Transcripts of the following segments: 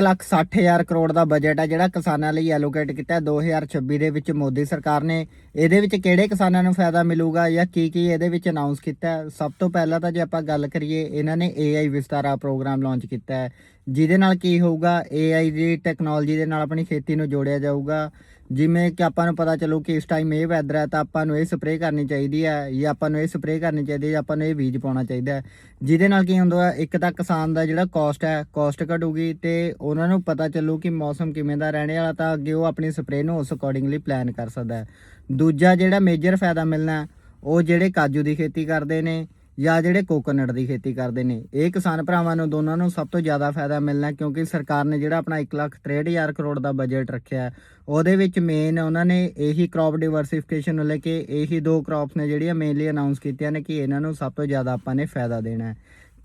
160000 ਕਰੋੜ ਦਾ budget ਹੈ ਜਿਹੜਾ ਕਿਸਾਨਾਂ ਲਈ ਐਲੋਕੇਟ ਕੀਤਾ ਹੈ। 2026 ਦੇ ਵਿੱਚ ਮੋਦੀ ਸਰਕਾਰ ਨੇ ਇਹਦੇ ਵਿੱਚ ਕਿਹੜੇ ਕਿਸਾਨਾਂ ਨੂੰ ਫਾਇਦਾ ਮਿਲੂਗਾ ਜਾਂ ਕੀ ਕੀ ਇਹਦੇ ਵਿੱਚ ਅਨਾਉਂਸ ਕੀਤਾ ਸਭ ਤੋਂ ਪਹਿਲਾਂ ਤਾਂ ਜੇ ਆਪਾਂ ਗੱਲ ਕਰੀਏ, ਇਹਨਾਂ ਨੇ AI ਵਿਸਤਾਰਾ ਪ੍ਰੋਗਰਾਮ ਲਾਂਚ ਕੀਤਾ ਹੈ। ਜਿਹਦੇ ਨਾਲ ਕੀ ਹੋਊਗਾ? AI ਦੀ ਟੈਕਨੋਲੋਜੀ ਦੇ ਨਾਲ ਆਪਣੀ ਖੇਤੀ ਨੂੰ ਜੋੜਿਆ ਜਾਊਗਾ। ਜਿਵੇਂ ਕਿ ਆਪਾਂ ਨੂੰ ਪਤਾ ਚੱਲੂ ਕਿ ਇਸ ਟਾਈਮ ਇਹ ਵੈਦਰ ਹੈ ਤਾਂ ਆਪਾਂ ਨੂੰ ਇਹ ਸਪਰੇਅ ਕਰਨੀ ਚਾਹੀਦੀ ਹੈ ਜਾਂ ਆਪਾਂ ਨੂੰ ਇਹ ਸਪਰੇਅ ਕਰਨੀ ਚਾਹੀਦੀ ਹੈ ਜਾਂ ਆਪਾਂ ਨੂੰ ਇਹ ਬੀਜ ਪਾਉਣਾ ਚਾਹੀਦਾ ਹੈ। ਜਿਹਦੇ ਨਾਲ ਕੀ ਹੁੰਦਾ ਹੈ, ਇੱਕ ਤਾਂ ਕਿਸਾਨ ਦਾ ਜਿਹੜਾ ਕਾਸਟ ਹੈ ਕਾਸਟ ਘਟੂਗੀ ਤੇ ਉਹਨਾਂ ਨੂੰ ਪਤਾ ਚੱਲੂ ਕਿ ਮੌਸਮ ਕਿਵੇਂ ਦਾ ਰਹਿਣੇ ਵਾਲਾ ਤਾਂ ਅੱਗੇ ਉਹ ਆਪਣੀ ਸਪਰੇਅ ਨੂੰ ਉਸ ਅਕੋਰਡਿੰਗਲੀ ਪਲਾਨ ਕਰ ਸਕਦਾ ਹੈ। ਦੂਜਾ ਜਿਹੜਾ ਮੇਜਰ ਫਾਇਦਾ ਮਿਲਣਾ ਉਹ ਜਿਹੜੇ ਕਾਜੂ ਦੀ ਖੇਤੀ ਕਰਦੇ ਨੇ ਜਾਂ ਜਿਹੜੇ ਕੋਕੋਨਟ ਦੀ ਖੇਤੀ ਕਰਦੇ ਨੇ, ਇਹ ਕਿਸਾਨ ਭਰਾਵਾਂ ਨੂੰ ਦੋਨਾਂ ਨੂੰ ਸਭ ਤੋਂ ਜ਼ਿਆਦਾ ਫਾਇਦਾ ਮਿਲਣਾ ਕਿਉਂਕਿ ਸਰਕਾਰ ਨੇ ਜਿਹੜਾ ਆਪਣਾ 163000 ਕਰੋੜ ਦਾ ਬਜਟ ਰੱਖਿਆ ਉਹਦੇ ਵਿੱਚ ਮੇਨ ਉਹਨਾਂ ਨੇ ਇਹੀ ਕ੍ਰੌਪ ਡਿਵਰਸਿਫਿਕੇਸ਼ਨ ਨੂੰ ਲੈ ਕੇ ਇਹੀ ਦੋ ਕ੍ਰੌਪਸ ਨੇ ਜਿਹੜੀਆਂ ਮੇਨਲੀ ਅਨਾਉਂਸ ਕੀਤੀਆਂ ਨੇ ਕਿ ਇਹਨਾਂ ਨੂੰ ਸਭ ਤੋਂ ਜ਼ਿਆਦਾ ਆਪਾਂ ਨੇ ਫਾਇਦਾ ਦੇਣਾ ਹੈ।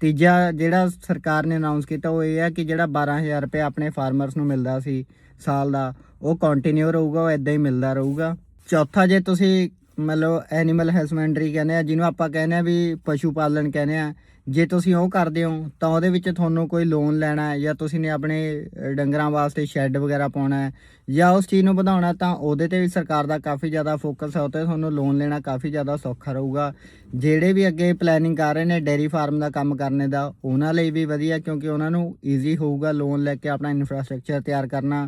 ਤੀਜਾ ਜਿਹੜਾ ਸਰਕਾਰ ਨੇ ਅਨਾਉਂਸ ਕੀਤਾ ਉਹ ਇਹ ਹੈ ਕਿ ਜਿਹੜਾ 12000 ਰੁਪਏ ਆਪਣੇ ਫਾਰਮਰਸ ਨੂੰ ਮਿਲਦਾ ਸੀ ਸਾਲ ਦਾ, ਉਹ ਕੰਟੀਨਿਊ ਰਹੂਗਾ, ਉਹ ਇਦਾਂ ਹੀ ਮਿਲਦਾ ਰਹੂਗਾ। ਚੌਥਾ ਜੇ ਤੁਸੀਂ ਮਤਲਬ ਐਨੀਮਲ ਹਸਬੈਂਡਰੀ ਕਹਿੰਦੇ ਆ, ਜਿਹਨੂੰ ਆਪਾਂ ਕਹਿੰਦੇ ਆ ਵੀ ਪਸ਼ੂ ਪਾਲਣ ਕਹਿੰਦੇ ਆ, ਜੇ ਤੁਸੀਂ ਉਹ ਕਰਦੇ ਹੋ, ਤਾਂ ਉਹਦੇ ਵਿੱਚ ਤੁਹਾਨੂੰ ਕੋਈ ਲੋਨ ਲੈਣਾ ਹੈ ਜਾਂ ਤੁਸੀਂ ਨੇ ਆਪਣੇ ਡੰਗਰਾਂ ਵਾਸਤੇ ਸ਼ੈੱਡ ਵਗੈਰਾ ਪਾਉਣਾ ਹੈ ਜਾਂ ਉਸ ਚੀਜ਼ ਨੂੰ ਵਧਾਉਣਾ, ਤਾਂ ਉਹਦੇ ਤੇ ਵੀ ਸਰਕਾਰ ਦਾ ਕਾਫੀ ਜ਼ਿਆਦਾ ਫੋਕਸ ਹੈ ਉੱਤੇ ਤੁਹਾਨੂੰ ਲੋਨ ਲੈਣਾ ਕਾਫੀ ਜ਼ਿਆਦਾ ਸੌਖਾ ਰਹੂਗਾ। ਜਿਹੜੇ ਵੀ ਅੱਗੇ ਪਲੈਨਿੰਗ ਕਰ ਰਹੇ ਨੇ ਡੇਰੀ ਫਾਰਮ ਦਾ ਕੰਮ ਕਰਨੇ ਦਾ, ਉਹਨਾਂ ਲਈ ਵੀ ਵਧੀਆ, ਕਿਉਂਕਿ ਉਹਨਾਂ ਨੂੰ ਈਜ਼ੀ ਹੋਊਗਾ ਲੋਨ ਲੈ ਕੇ ਆਪਣਾ ਇਨਫਰਾਸਟ੍ਰਕਚਰ ਤਿਆਰ ਕਰਨਾ।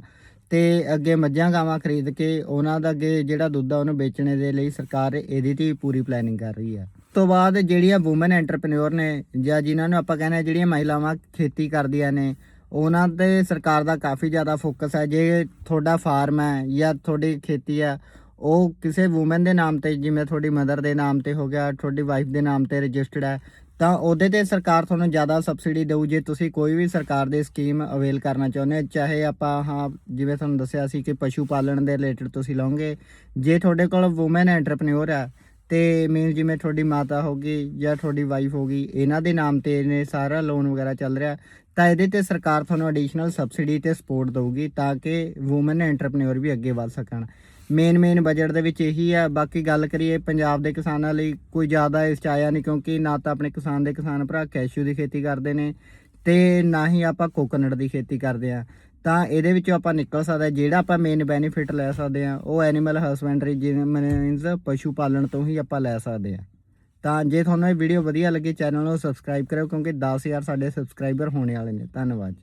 ਤੇ ਅੱਗੇ ਮੱਝਾਂ ਗਾਵਾਂ ਖਰੀਦ ਕੇ ਉਹਨਾਂ ਦਾ ਅੱਗੇ ਜਿਹੜਾ ਦੁੱਧ ਆ ਉਹਨੂੰ ਵੇਚਣੇ ਦੇ ਲਈ ਸਰਕਾਰ ਇਹਦੀ ਤੇ ਪੂਰੀ ਪਲੈਨਿੰਗ ਕਰ ਰਹੀ ਹੈ ਉਸ ਤੋਂ ਬਾਅਦ ਜਿਹੜੀਆਂ ਔਮਨ ਐਂਟਰਪ੍ਰੈਨਿਓਰ ਨੇ ਜਾਂ ਜਿਨ੍ਹਾਂ ਨੂੰ ਆਪਾਂ ਕਹਿੰਦੇ ਆ ਜਿਹੜੀਆਂ ਮਹਿਲਾਵਾਂ ਖੇਤੀ ਕਰਦੀਆਂ ਨੇ, ਉਹਨਾਂ ਤੇ ਸਰਕਾਰ ਦਾ ਕਾਫੀ ਜ਼ਿਆਦਾ ਫੋਕਸ ਹੈ ਜੇ ਤੁਹਾਡਾ ਫਾਰਮ ਹੈ ਜਾਂ ਤੁਹਾਡੀ ਖੇਤੀ ਹੈ ਉਹ ਕਿਸੇ ਔਮਨ ਦੇ ਨਾਮ ਤੇ, ਜਿਵੇਂ ਤੁਹਾਡੀ ਮਦਰ ਦੇ ਨਾਮ ਤੇ ਹੋ ਗਿਆ, ਤੁਹਾਡੀ ਵਾਈਫ ਦੇ ਨਾਮ ਤੇ ਰਜਿਸਟਰਡ ਹੈ ਤਾਂ ਉਹਦੇ ਤੇ ਸਰਕਾਰ ਤੁਹਾਨੂੰ ਜ਼ਿਆਦਾ ਸਬਸਿਡੀ ਦੇਊ ਜੇ ਤੁਸੀਂ ਕੋਈ ਵੀ ਸਰਕਾਰ ਦੀ ਸਕੀਮ ਅਵੇਲ ਕਰਨਾ ਚਾਹੁੰਦੇ ਹੋ, ਚਾਹੇ ਆਪਾਂ, ਹਾਂ, ਜਿਵੇਂ ਤੁਹਾਨੂੰ ਦੱਸਿਆ ਸੀ ਕਿ ਪਸ਼ੂ ਪਾਲਣ ਦੇ ਰਿਲੇਟਡ ਤੁਸੀਂ ਲਓਗੇ, ਜੇ ਤੁਹਾਡੇ ਕੋਲ ਔਮਨ ਐਂਟਰਪ੍ਰੈਨਿਓਰ ਹੈ ਤੇ ਮੀਨ ਜਿਵੇਂ ਤੁਹਾਡੀ ਮਾਤਾ ਹੋਗੀ ਜਾਂ ਤੁਹਾਡੀ ਵਾਈਫ ਹੋਗੀ ਇਹਨਾਂ ਦੇ ਨਾਮ ਤੇ ਨੇ ਸਾਰਾ ਲੋਨ ਵਗੈਰਾ ਚੱਲ ਰਿਹਾ, ਤਾਂ ਇਹਦੇ ਤੇ ਸਰਕਾਰ ਤੁਹਾਨੂੰ ਐਡੀਸ਼ਨਲ ਸਬਸਿਡੀ ਤੇ ਸਪੋਰਟ ਦੇਊਗੀ ਤਾਂ ਕਿ ਔਮਨ ਐਂਟਰਪ੍ਰੈਨਿਓਰ ਵੀ ਅੱਗੇ ਵੱਧ ਸਕਣ। ਮੇਨ ਮੇਨ ਬਜਟ ਦੇ ਵਿੱਚ ਇਹੀ ਆ। ਬਾਕੀ ਗੱਲ ਕਰੀਏ ਪੰਜਾਬ ਦੇ ਕਿਸਾਨਾਂ ਲਈ ਕੋਈ ਜ਼ਿਆਦਾ ਇਸ ਚ ਆਇਆ ਨਹੀਂ ਕਿਉਂਕਿ ਨਾ ਤਾਂ ਆਪਣੇ ਕਿਸਾਨ ਦੇ ਕਿਸਾਨ ਭਰਾ ਕੈਸ਼ੂ ਦੀ ਖੇਤੀ ਕਰਦੇ ਨੇ ਤੇ ਨਾ ਹੀ ਆਪਾਂ ਕੋਕੋਨਟ ਦੀ ਖੇਤੀ ਕਰਦੇ ਆ। ਤਾਂ ਇਹਦੇ ਵਿੱਚੋਂ ਆਪਾਂ ਨਿਕਲ ਸਕਦਾ ਜਿਹੜਾ ਆਪਾਂ ਮੇਨ ਬੈਨੀਫਿਟ ਲੈ ਸਕਦੇ ਆ, ਉਹ ਐਨੀਮਲ ਹਸਬੈਂਡਰੀ ਜਿਵੇਂ ਮੀਨਸ ਪਸ਼ੂ ਪਾਲਣ ਤੋਂ ਹੀ ਆਪਾਂ ਲੈ ਸਕਦੇ ਆ। ਤਾਂ ਜੇ ਤੁਹਾਨੂੰ ਇਹ ਵੀਡੀਓ ਵਧੀਆ ਲੱਗੀ ਚੈਨਲ ਨੂੰ ਸਬਸਕ੍ਰਾਈਬ ਕਰਿਓ ਕਿਉਂਕਿ 10000 ਸਾਡੇ ਸਬਸਕ੍ਰਾਈਬਰ ਹੋਣੇ ਵਾਲੇ ਨੇ। ਧੰਨਵਾਦ